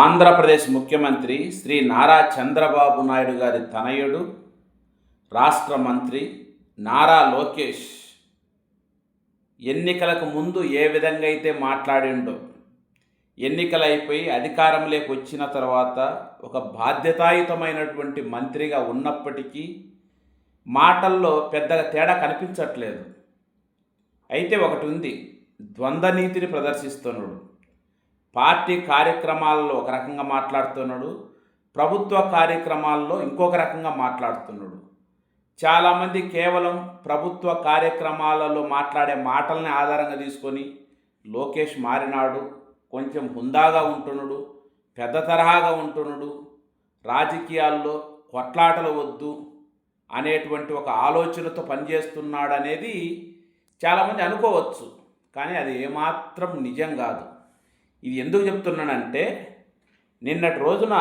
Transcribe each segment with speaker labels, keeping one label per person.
Speaker 1: ఆంధ్రప్రదేశ్ ముఖ్యమంత్రి శ్రీ నారా చంద్రబాబు నాయుడు గారి తనయుడు రాష్ట్ర మంత్రి నారా లోకేష్ ఎన్నికలకు ముందు ఏ విధంగా అయితే మాట్లాడిండో ఎన్నికలైపోయి అధికారంలోకి వచ్చిన తర్వాత ఒక బాధ్యతాయుతమైనటువంటి మంత్రిగా ఉన్నప్పటికీ మాటల్లో పెద్దగా తేడా కనిపించట్లేదు. అయితే ఒకటి ఉంది ద్వంద్వ నీతిని ప్రదర్శిస్తున్నాడు. పార్టీ కార్యక్రమాల్లో ఒక రకంగా మాట్లాడుతున్నాడు ప్రభుత్వ కార్యక్రమాల్లో ఇంకొక రకంగా మాట్లాడుతున్నాడు. చాలామంది కేవలం ప్రభుత్వ కార్యక్రమాలలో మాట్లాడే మాటల్ని ఆధారంగా తీసుకొని లోకేష్ మారినాడు కొంచెం హుందాగా ఉంటున్నాడు పెద్ద తరహాగా ఉంటున్నాడు రాజకీయాల్లో కొట్లాటలు వద్దు అనేటువంటి ఒక ఆలోచనతో పనిచేస్తున్నాడు అనేది చాలామంది అనుకోవచ్చు. కానీ అది ఏమాత్రం నిజం కాదు. ఇది ఎందుకు చెప్తున్నానంటే నిన్నటి రోజున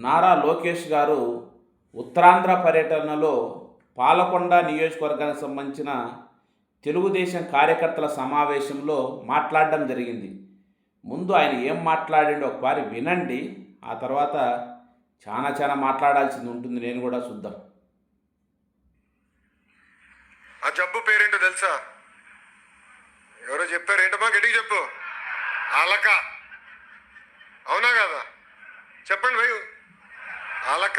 Speaker 1: నారా లోకేష్ గారు ఉత్తరాంధ్ర పర్యటనలో పాలకొండ నియోజకవర్గానికి సంబంధించిన తెలుగుదేశం కార్యకర్తల సమావేశంలో మాట్లాడడం జరిగింది. ముందు ఆయన ఏం మాట్లాడిండో ఒకసారి వినండి. ఆ తర్వాత చాలా చాలా మాట్లాడాల్సింది ఉంటుంది. నేను కూడా చూద్దాం.
Speaker 2: ఆ జబ్బు పేరేంటో తెలుసా? ఎవరో చెప్పారు ఏంటో మాకు ఎడిగి చెప్పు. అలక అవునా కదా? చెప్పండి భయ్ అలక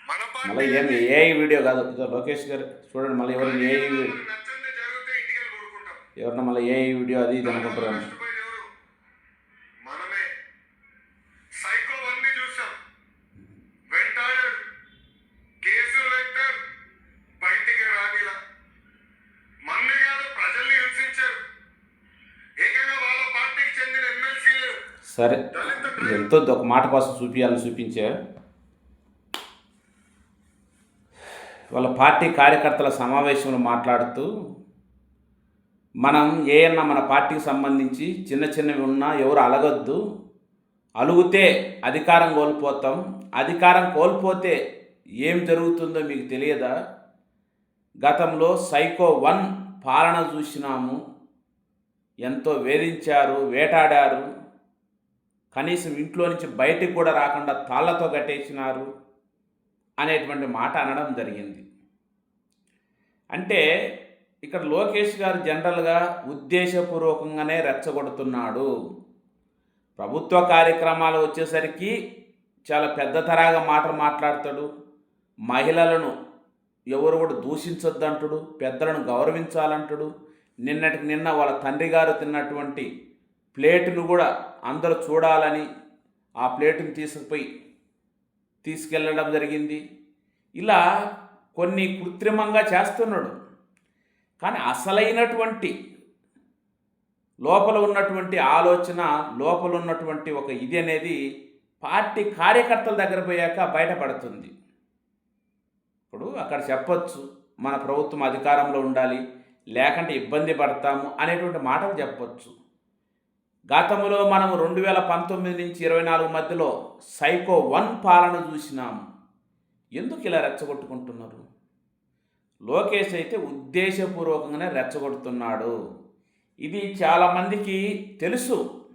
Speaker 2: మన
Speaker 1: మళ్ళీ
Speaker 2: పార్టీ
Speaker 1: ఏం వీడియో కాదు. లోకేష్ గారు చూడండి మళ్ళీ ఎవరు ఏ ఎవరన్నా మళ్ళీ ఏ వీడియో అది ఇది అనుకుంటారు
Speaker 2: నష్టపోయేది ఎవరు మనమే సైకో అన్ని చూసాం వెంటాడాడు కేసులు పెట్టారు బయటికి రానిలా మన్నే కాదు ప్రజల్ని హింసించారు ఏకంగా వాళ్ళ పార్టీకి చెందిన ఎమ్మెల్సీలు
Speaker 1: సరే ఎంతో ఒక మాట కోసం చూపించాలని చూపించా వాళ్ళ పార్టీ కార్యకర్తల సమావేశంలో మాట్లాడుతూ మనం ఏమన్నా మన పార్టీకి సంబంధించి చిన్న చిన్నవి ఉన్నా ఎవరు అలగొద్దు. అలుగుతే అధికారం కోల్పోతాం. అధికారం కోల్పోతే ఏం జరుగుతుందో మీకు తెలియదా? గతంలో సైకో వన్ పాలన చూసినాము. ఎంతో వేధించారు వేటాడారు. కనీసం ఇంట్లో నుంచి బయటికి కూడా రాకుండా తాళ్ళతో కట్టేసినారు అనేటువంటి మాట అనడం జరిగింది. అంటే ఇక్కడ లోకేష్ గారు జనరల్గా ఉద్దేశపూర్వకంగానే రెచ్చగొడుతున్నాడు. ప్రభుత్వ కార్యక్రమాలు వచ్చేసరికి చాలా పెద్ద తరాగా మాటలు మాట్లాడతాడు. మహిళలను ఎవరు కూడా దూషించొద్దంటాడు పెద్దలను గౌరవించాలంటాడు. నిన్నటికి నిన్న వాళ్ళ తండ్రి గారు తిన్నటువంటి ప్లేటును కూడా అందరూ చూడాలని ఆ ప్లేటును తీసుకుపోయి తీసుకెళ్ళడం జరిగింది. ఇలా కొన్ని కృత్రిమంగా చేస్తున్నాడు. కానీ అసలైనటువంటి లోపల ఉన్నటువంటి ఆలోచన లోపల ఉన్నటువంటి ఒక ఇది అనేది పార్టీ కార్యకర్తల దగ్గర పోయాక బయటపడుతుంది. ఇప్పుడు అక్కడ చెప్పొచ్చు మన ప్రభుత్వం అధికారంలో ఉండాలి లేకుంటే ఇబ్బంది పడతాము అనేటువంటి మాటలు చెప్పొచ్చు. గతంలో మనం రెండు వేల పంతొమ్మిది నుంచి ఇరవై నాలుగు మధ్యలో సైకో వన్ పాలన చూసినాం. ఎందుకు ఇలా రెచ్చగొట్టుకుంటున్నారు? లోకేష్ అయితే ఉద్దేశపూర్వకంగానే రెచ్చగొడుతున్నాడు. ఇది చాలామందికి తెలుసు.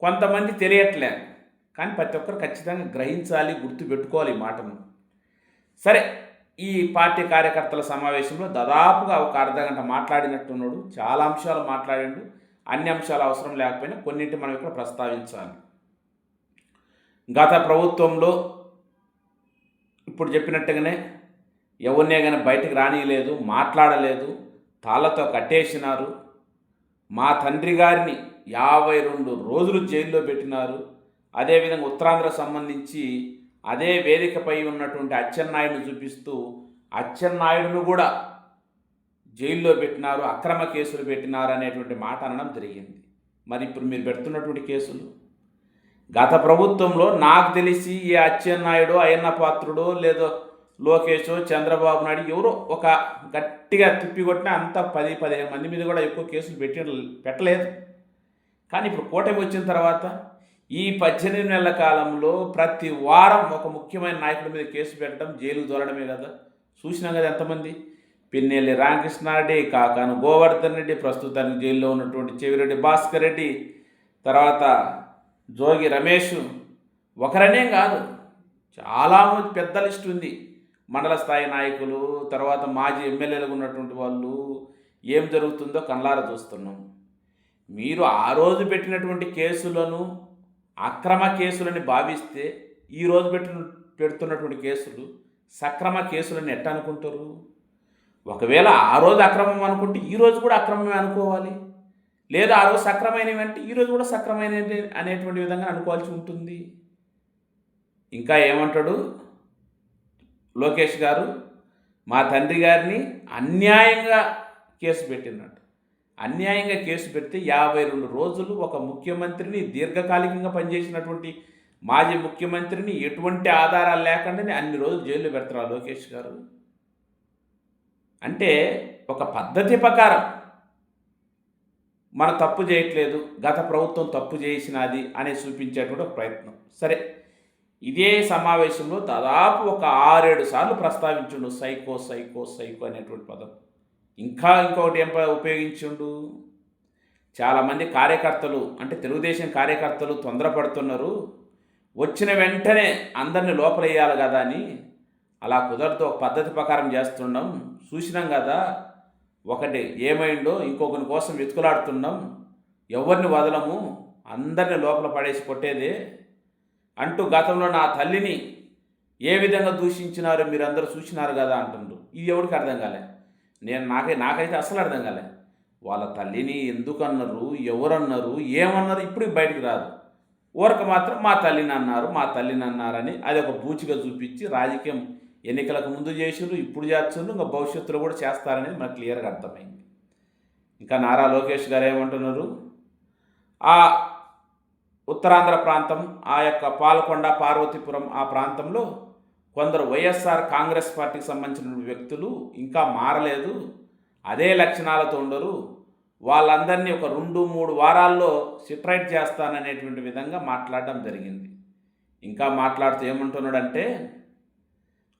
Speaker 1: కొంతమంది తెలియట్లే. కానీ ప్రతి ఒక్కరు ఖచ్చితంగా గ్రహించాలి గుర్తుపెట్టుకోవాలి ఈ మాటను. సరే ఈ పార్టీ కార్యకర్తల సమావేశంలో దాదాపుగా ఒక అర్ధ గంట మాట్లాడినట్టున్నాడు. చాలా అంశాలు మాట్లాడాడు. అన్ని అంశాలు అవసరం లేకపోయినా కొన్నింటి మనం ఇక్కడ ప్రస్తావించాలి. గత ప్రభుత్వంలో ఇప్పుడు చెప్పినట్టుగానే ఎవరినే కానీ బయటకు రానియలేదు మాట్లాడలేదు తాళ్ళతో కట్టేసినారు. మా తండ్రి గారిని యాభై రెండు రోజులు జైల్లో పెట్టినారు. అదేవిధంగా ఉత్తరాంధ్ర సంబంధించి అదే వేదికపై ఉన్నటువంటి అచ్చెన్నాయుడిని చూపిస్తూ అచ్చెన్నాయుడును కూడా జైల్లో పెట్టినారు అక్రమ కేసులు పెట్టినారు అనేటువంటి మాట అనడం జరిగింది. మరి ఇప్పుడు మీరు పెడుతున్నటువంటి కేసులు? గత ప్రభుత్వంలో నాకు తెలిసి ఈ అచ్చెన్నాయుడు అయ్యన్న పాత్రుడు లేదో లోకేష్ చంద్రబాబు నాయుడు ఎవరో ఒక గట్టిగా తిప్పికొట్టిన అంత పది పదిహేను మంది మీద కూడా ఎక్కువ కేసులు పెట్టి పెట్టలేదు. కానీ ఇప్పుడు కూటమి వచ్చిన తర్వాత ఈ పద్దెనిమిది నెలల కాలంలో ప్రతి వారం ఒక ముఖ్యమైన నాయకుడి మీద కేసు పెట్టడం జైలు దూరడమే కదా. చూసినాం కదా ఎంతమంది? పిన్నెల్లి రామకృష్ణారెడ్డి కాకాను గోవర్ధన్ రెడ్డి ప్రస్తుతానికి జైల్లో ఉన్నటువంటి చెవిరెడ్డి భాస్కర్ రెడ్డి తర్వాత జోగి రమేష్ ఒకరనే కాదు చాలా పెద్ద లిస్ట్ ఉంది. మండల స్థాయి నాయకులు తర్వాత మాజీ ఎమ్మెల్యేలుగా ఉన్నటువంటి వాళ్ళు ఏం జరుగుతుందో కళ్ళారా చూస్తున్నాం. మీరు ఆ రోజు పెట్టినటువంటి కేసులను అక్రమ కేసులని భావిస్తే ఈ రోజు పెట్టిన పెడుతున్నటువంటి కేసులు సక్రమ కేసులని ఎట్ట అనుకుంటారు? ఒకవేళ ఆ రోజు అక్రమం అనుకుంటే ఈ రోజు కూడా అక్రమమే అనుకోవాలి. లేదా ఆ రోజు సక్రమైనవి అంటే ఈ రోజు కూడా సక్రమైన అనేటువంటి విధంగా అనుకోవాల్సి ఉంటుంది. ఇంకా ఏమంటాడు? లోకేష్ గారు మా తండ్రి గారిని అన్యాయంగా కేసు పెట్టినట్టు అన్యాయంగా కేసు పెడితే యాభై రెండు రోజులు ఒక ముఖ్యమంత్రిని దీర్ఘకాలికంగా పనిచేసినటువంటి మాజీ ముఖ్యమంత్రిని ఎటువంటి ఆధారాలు లేకుండానే అన్ని రోజులు జైల్లో పెడతారు లోకేష్ గారు. అంటే ఒక పద్ధతి ప్రకారం మన తప్పు చేయట్లేదు గత ప్రభుత్వం తప్పు చేసినది అని చూపించేటువంటి ఒక ప్రయత్నం. సరే ఇదే సమావేశంలో దాదాపు ఒక ఆరేడు సార్లు ప్రస్తావించుండు సైకో సైకో సైకో అనేటువంటి పదం. ఇంకా ఇంకొకటి ఏం ఉపయోగించుండు? చాలామంది కార్యకర్తలు అంటే తెలుగుదేశం కార్యకర్తలు తొందరపడుతున్నారు. వచ్చిన వెంటనే అందరిని లోపలేయాలి కదా అని అలా కుదరదు ఒక పద్ధతి ప్రకారం చేస్తున్నాం చూసినాం కదా ఒకటి ఏమైందో ఇంకొకరి కోసం వెతుకులాడుతున్నాం. ఎవరిని వదలము? అందరిని లోపల పడేసి కొట్టేదే. అంటూ గతంలో నా తల్లిని ఏ విధంగా దూషించినారో మీరందరూ చూసినారు కదా అంటుండ్రు. ఇది ఎవరికి అర్థం కాలే? నేను నాకై నాకైతే అసలు అర్థం కాలే. వాళ్ళ తల్లిని ఎందుకు అన్నారు ఎవరన్నారు? ఏమన్నారు? ఇప్పుడు బయటికి రాదు. ఊరక మాత్రం మా తల్లిని అన్నారు మా తల్లిని అన్నారని అది ఒక బూచిగా చూపించి రాజకీయం ఎన్నికలకు ముందు చేసిండ్రు ఇప్పుడు చేస్తుండ్రు ఇంకా భవిష్యత్తులో కూడా చేస్తారనేది మనకు క్లియర్గా అర్థమైంది. ఇంకా నారా లోకేష్ గారు ఏమంటున్నారు? ఆ ఉత్తరాంధ్ర ప్రాంతం ఆ యొక్క పాలకొండ పార్వతీపురం ఆ ప్రాంతంలో కొందరు వైఎస్ఆర్ కాంగ్రెస్ పార్టీకి సంబంధించిన వ్యక్తులు ఇంకా మారలేదు. అదే లక్షణాలతో ఉండరు. వాళ్ళందరినీ ఒక రెండు మూడు వారాల్లో సిట్రైట్ చేస్తాననేటువంటి విధంగా మాట్లాడడం జరిగింది. ఇంకా మాట్లాడుతూ ఏమంటున్నాడంటే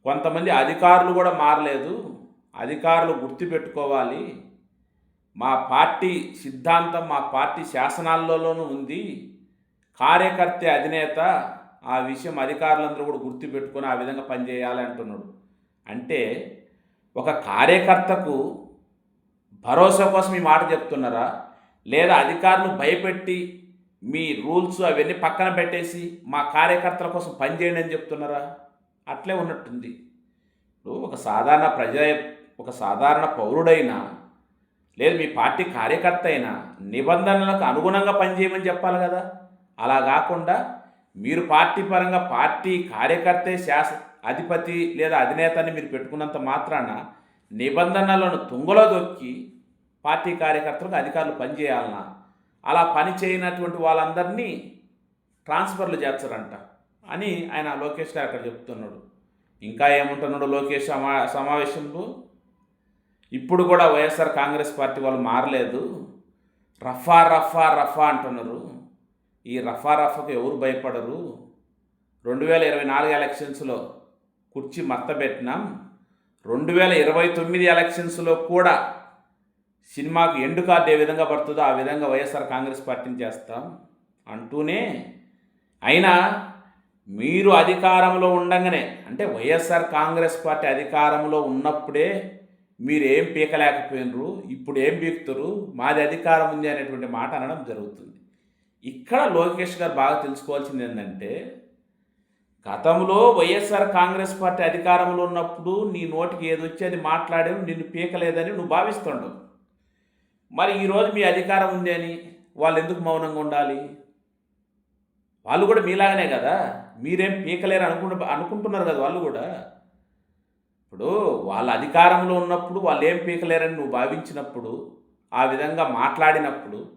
Speaker 1: కొంతమంది అధికారులు కూడా మారలేదు. అధికారులు గుర్తుపెట్టుకోవాలి. మా పార్టీ సిద్ధాంతం మా పార్టీ శాసనాల్లోనూ ఉంది. కార్యకర్త అధినేత ఆ విషయం అధికారులందరూ కూడా గుర్తుపెట్టుకొని ఆ విధంగా పనిచేయాలి అంటున్నాడు. అంటే ఒక కార్యకర్తకు భరోసా కోసం ఈ మాట చెప్తున్నారా? లేదా అధికారులు భయపెట్టి మీ రూల్స్ అవన్నీ పక్కన పెట్టేసి మా కార్యకర్తల కోసం పనిచేయండి అని చెప్తున్నారా? అట్లే ఉన్నట్టుంది. ఇప్పుడు ఒక సాధారణ ప్రజా ఒక సాధారణ పౌరుడైనా లేదు మీ పార్టీ కార్యకర్త అయినా నిబంధనలకు అనుగుణంగా పనిచేయమని చెప్పాలి కదా. అలా కాకుండా మీరు పార్టీ పరంగా పార్టీ కార్యకర్తే శాస అధిపతి లేదా అధినేతని మీరు పెట్టుకున్నంత మాత్రాన నిబంధనలను తుంగలో దొక్కి పార్టీ కార్యకర్తలకు అధికారులు పనిచేయాలన్నా అలా పని చేయనటువంటి వాళ్ళందరినీ ట్రాన్స్ఫర్లు చేస్తారంట. అని ఆయన లోకేష్ గారు అక్కడ చెప్తున్నాడు. ఇంకా ఏమంటున్నాడు లోకేష్ సమా సమావేశంలో? ఇప్పుడు కూడా వైఎస్ఆర్ కాంగ్రెస్ పార్టీ వాళ్ళు మారలేదు. రఫా రఫా రఫా అంటున్నారు. ఈ రఫా రఫాకు ఎవరు భయపడరు? రెండు వేల ఇరవై నాలుగు ఎలక్షన్స్లో కుర్చీ మత్తబెట్టినాం రెండు వేల ఇరవై తొమ్మిది ఎలక్షన్స్లో కూడా సినిమాకు ఎండు కార్డు ఏ విధంగా పడుతుందో ఆ విధంగా వైఎస్ఆర్ కాంగ్రెస్ పార్టీని చేస్తాం అంటూనే అయినా మీరు అధికారంలో ఉండగానే అంటే వైఎస్ఆర్ కాంగ్రెస్ పార్టీ అధికారంలో ఉన్నప్పుడే మీరు ఏం పీకలేకపోయినరు ఇప్పుడు ఏం పీకుతారు మాది అధికారం ఉంది అనేటువంటి మాట అనడం జరుగుతుంది. ఇక్కడ లోకేష్ గారు బాగా తెలుసుకోవాల్సింది ఏంటంటే గతంలో వైఎస్ఆర్ కాంగ్రెస్ పార్టీ అధికారంలో ఉన్నప్పుడు నీ నోటికి ఏది వచ్చి అది మాట్లాడాను నిన్ను పీకలేదని నువ్వు భావిస్తుండవు. మరి ఈరోజు మీ అధికారం ఉంది అని వాళ్ళు ఎందుకు మౌనంగా ఉండాలి? వాళ్ళు కూడా మీలాగనే కదా? మీరేం పీకలేరు అనుకుంటు అనుకుంటున్నారు కదా వాళ్ళు కూడా? ఇప్పుడు వాళ్ళ అధికారంలో ఉన్నప్పుడు వాళ్ళు ఏం పీకలేరని నువ్వు భావించినప్పుడు ఆ విధంగా మాట్లాడినప్పుడు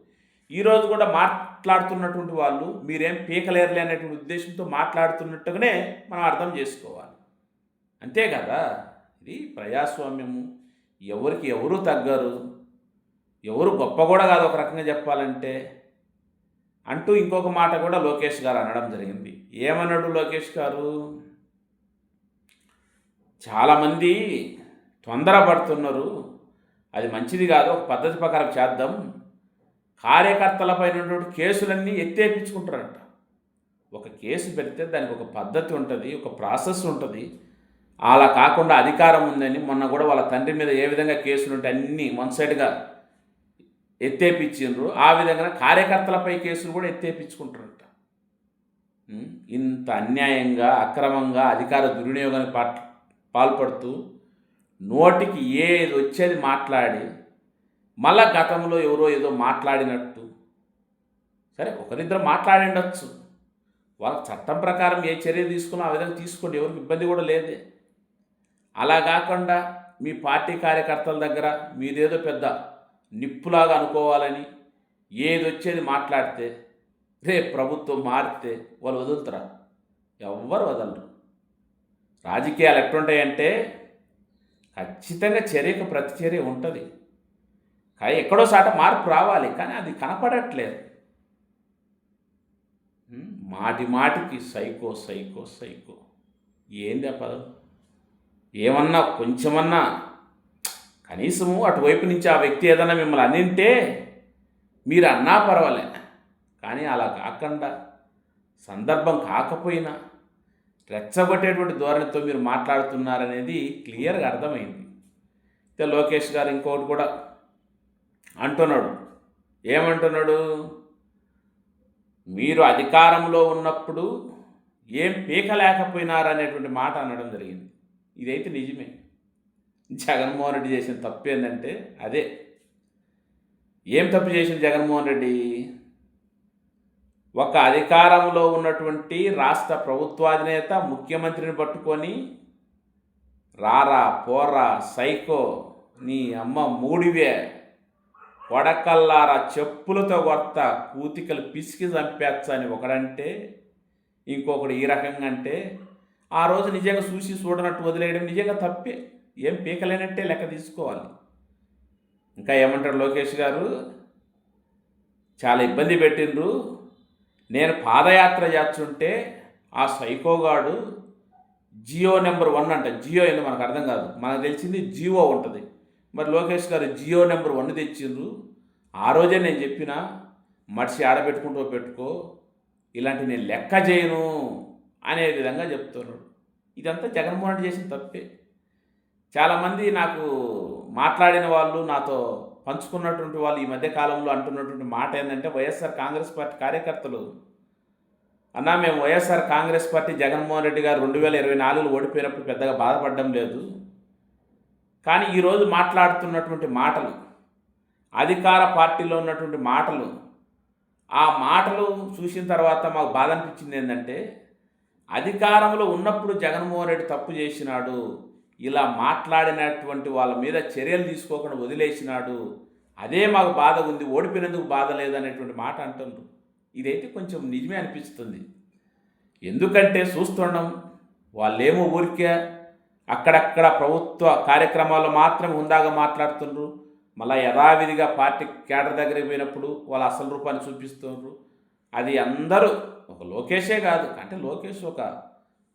Speaker 1: ఈరోజు కూడా మాట్లాడుతున్నటువంటి వాళ్ళు మీరేం పీకలేరులే అనేటువంటి ఉద్దేశంతో మాట్లాడుతున్నట్టుగానే మనం అర్థం చేసుకోవాలి. అంతే కదా? ఇది ప్రజాస్వామ్యము. ఎవరికి ఎవరు తగ్గరు. ఎవరు గొప్ప కూడా కాదు ఒక రకంగా చెప్పాలంటే. అంటూ ఇంకొక మాట కూడా లోకేష్ గారు అనడం జరిగింది. ఏమన్నాడు లోకేష్ గారు? చాలామంది తొందరపడుతున్నారు. అది మంచిది కాదు ఒక పద్ధతి ప్రకారం చేద్దాం. కార్యకర్తలపై కేసులన్నీ ఎత్తేపించుకుంటారంట. ఒక కేసు పెడితే దానికి ఒక పద్ధతి ఉంటుంది ఒక ప్రాసెస్ ఉంటుంది. అలా కాకుండా అధికారం ఉందని మొన్న కూడా వాళ్ళ తండ్రి మీద ఏ విధంగా కేసులు ఉంటే అన్నీ వన్ సైడ్గా ఎత్తేపించిండ్రు ఆ విధంగా కార్యకర్తలపై కేసులు కూడా ఎత్తేపించుకుంటారంట ఇంత అన్యాయంగా అక్రమంగా అధికార దుర్వినియోగానికి పా పాల్పడుతూ నోటికి ఏది వచ్చేది మాట్లాడి మళ్ళా గతంలో ఎవరో ఏదో మాట్లాడినట్టు. సరే ఒకరిద్దరు మాట్లాడిండొచ్చు. వాళ్ళ చట్టం ప్రకారం ఏ చర్య తీసుకున్నా ఆ విధంగా తీసుకోండి. ఎవరికి ఇబ్బంది కూడా లేదే. అలా కాకుండా మీ పార్టీ కార్యకర్తల దగ్గర మీదేదో పెద్ద నిప్పులాగా అనుకోవాలని ఏది వచ్చేది మాట్లాడితే రే ప్రభుత్వం మారితే వాళ్ళు వదులుతారా? ఎవ్వరు వదలరు. రాజకీయాలు ఎట్లుంటాయంటే ఖచ్చితంగా చర్యకు ప్రతిచర్య ఉంటుంది. కానీ ఎక్కడో సాట మార్పు రావాలి కానీ అది కనపడట్లేదు. మాటి మాటికి సైకో సైకో సైకో. ఏంది ఆ పదం? ఏమన్నా కొంచెమన్నా కనీసము అటువైపు నుంచి ఆ వ్యక్తి ఏదైనా మిమ్మల్ని అనింటే మీరు అన్నా పర్వాలే. కానీ అలా కాకుండా సందర్భం కాకపోయినా రెచ్చగొట్టేటువంటి ధోరణితో మీరు మాట్లాడుతున్నారనేది క్లియర్గా అర్థమైంది. అయితే లోకేష్ గారు ఇంకోటి కూడా అంటున్నాడు. ఏమంటున్నాడు? మీరు అధికారంలో ఉన్నప్పుడు ఏం పీకలేకపోయినారనేటువంటి మాట అనడం జరిగింది. ఇదైతే నిజమే. జగన్మోహన్ రెడ్డి చేసిన తప్పు ఏంటంటే అదే. ఏం తప్పు చేసింది జగన్మోహన్ రెడ్డి? ఒక అధికారంలో ఉన్నటువంటి రాష్ట్ర ప్రభుత్వాధినేత ముఖ్యమంత్రిని పట్టుకొని రారా పోరా సైకో నీ అమ్మ మూడివే. కొడకల్లారా చెప్పులతో కొత్త కూతికలు పిసికి చంపేచ్చని ఒకడంటే ఇంకొకడు ఈ రకంగా అంటే ఆ రోజు నిజంగా చూసి చూడనట్టు వదిలేయడం నిజంగా తప్పే. ఏం పీకలేనట్టే లెక్క తీసుకోవాలి. ఇంకా ఏమంటారు లోకేష్ గారు? చాలా ఇబ్బంది పెట్టిండ్రు. నేను పాదయాత్ర చేస్తుంటే ఆ సైకోగాడు జియో నెంబర్ వన్ అంట. జియో ఏందో మనకు అర్థం కాదు. మనకు తెలిసింది జియో ఉంటుంది. మరి లోకేష్ గారు జియో నెంబర్ వన్ తెచ్చిండ్రు. ఆ రోజే నేను చెప్పిన మడిసి ఆడబెట్టుకుంటూ పెట్టుకో ఇలాంటి నేను లెక్క చేయను అనే విధంగా చెప్తున్నాడు ఇదంతా జగన్మోహన్ రెడ్డి చేసిన తప్పే. చాలామంది నాకు మాట్లాడిన వాళ్ళు నాతో పంచుకున్నటువంటి వాళ్ళు ఈ మధ్య కాలంలో అంటున్నటువంటి మాట ఏంటంటే వైఎస్ఆర్ కాంగ్రెస్ పార్టీ కార్యకర్తలు అన్నా మేము YSR Congress party Jaganmohan Reddy garu రెండు వేల ఇరవై నాలుగులో ఓడిపోయినప్పుడు పెద్దగా బాధపడడం లేదు. కానీ ఈరోజు మాట్లాడుతున్నటువంటి మాటలు అధికార పార్టీలో ఉన్నటువంటి మాటలు ఆ మాటలు చూసిన తర్వాత మాకు బాధ అనిపించింది ఏంటంటే అధికారంలో ఉన్నప్పుడు జగన్మోహన్ రెడ్డి తప్పు చేసినాడు. ఇలా మాట్లాడినటువంటి వాళ్ళ మీద చర్యలు తీసుకోకుండా వదిలేసినాడు అదే మాకు బాధ ఉంది ఓడిపోయినందుకు బాధ లేదనేటువంటి మాట అంటున్నారు ఇదైతే కొంచెం నిజమే అనిపిస్తుంది. ఎందుకంటే చూస్తుండం వాళ్ళేమో ఊరికే అక్కడక్కడ ప్రభుత్వ కార్యక్రమాల్లో మాత్రం హుందాగా మాట్లాడుతుండ్రు. మళ్ళీ యథావిధిగా పార్టీ కేడర్ దగ్గరికి పోయినప్పుడు వాళ్ళ అసలు రూపాన్ని చూపిస్తుండ్రు. అది అందరూ ఒక లోకేషే కాదు అంటే లోకేష్ ఒక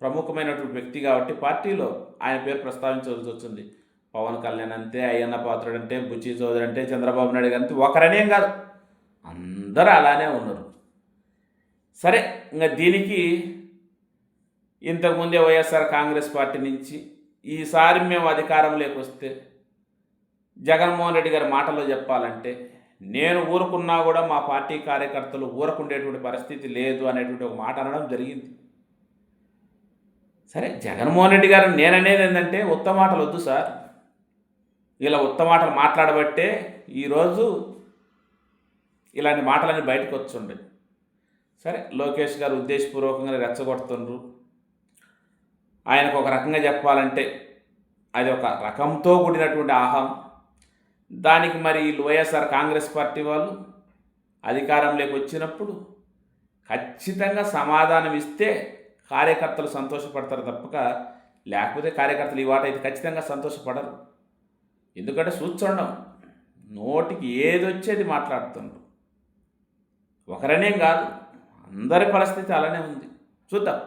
Speaker 1: ప్రముఖమైనటువంటి వ్యక్తి కాబట్టి పార్టీలో ఆయన పేరు ప్రస్తావించవలసి వచ్చింది. పవన్ కళ్యాణ్ అంతే అయ్యన్న పాత్రుడు అంటే బుచ్చి చౌదరి అంటే చంద్రబాబు నాయుడు గారు అంతే ఒకరనేం కాదు. అందరూ అలానే ఉన్నారు. సరే ఇంకా దీనికి ఇంతకుముందే వైఎస్ఆర్ కాంగ్రెస్ పార్టీ నుంచి ఈసారి మేము అధికారంలోకి వస్తే జగన్మోహన్ రెడ్డి గారి మాటలో చెప్పాలంటే నేను ఊరుకున్నా కూడా మా పార్టీ కార్యకర్తలు ఊరకుండేటువంటి పరిస్థితి లేదు అనేటువంటి ఒక మాట అనడం జరిగింది. సరే జగన్మోహన్ రెడ్డి గారు నేననేది ఏంటంటే ఉత్త మాటలు వద్దు సార్. ఇలా ఉత్త మాటలు మాట్లాడబట్టే ఈరోజు ఇలాంటి మాటలన్నీ బయటకు వచ్చుండే. సరే లోకేష్ గారు ఉద్దేశపూర్వకంగా రెచ్చగొడుతుండ్రు. ఆయనకు ఒక రకంగా చెప్పాలంటే అది ఒక రకంతో కూడినటువంటి ఆహం. దానికి మరి వైఎస్ఆర్ కాంగ్రెస్ పార్టీ వాళ్ళు అధికారంలోకి వచ్చినప్పుడు ఖచ్చితంగా సమాధానం ఇస్తే కార్యకర్తలు సంతోషపడతారు తప్పక. లేకపోతే కార్యకర్తలు ఈ వాట అయితే ఖచ్చితంగా సంతోషపడరు. ఎందుకంటే చూస్తుండం నోటికి ఏదొచ్చేది మాట్లాడుతుండ్రు. ఒకరనేం కాదు. అందరి పరిస్థితి అలానే ఉంది. చూద్దాం.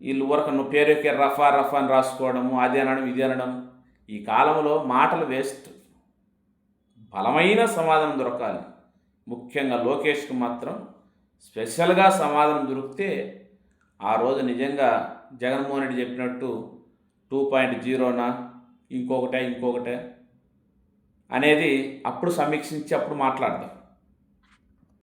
Speaker 1: వీళ్ళు ఊరక నువ్వు పేరుకే రఫా రఫా అని రాసుకోవడము అది అనడం ఇది అనడం. ఈ కాలంలో మాటలు వేస్ట్. బలమైన సమాధానం దొరకాలి. ముఖ్యంగా లోకేష్కి మాత్రం స్పెషల్గా సమాధానం దొరికితే ఆ రోజు నిజంగా జగన్మోహన్ రెడ్డి చెప్పినట్టు టూ పాయింట్ జీరోనా ఇంకొకటే ఇంకొకటే అనేది అప్పుడు సమీక్షించి అప్పుడు మాట్లాడదాం.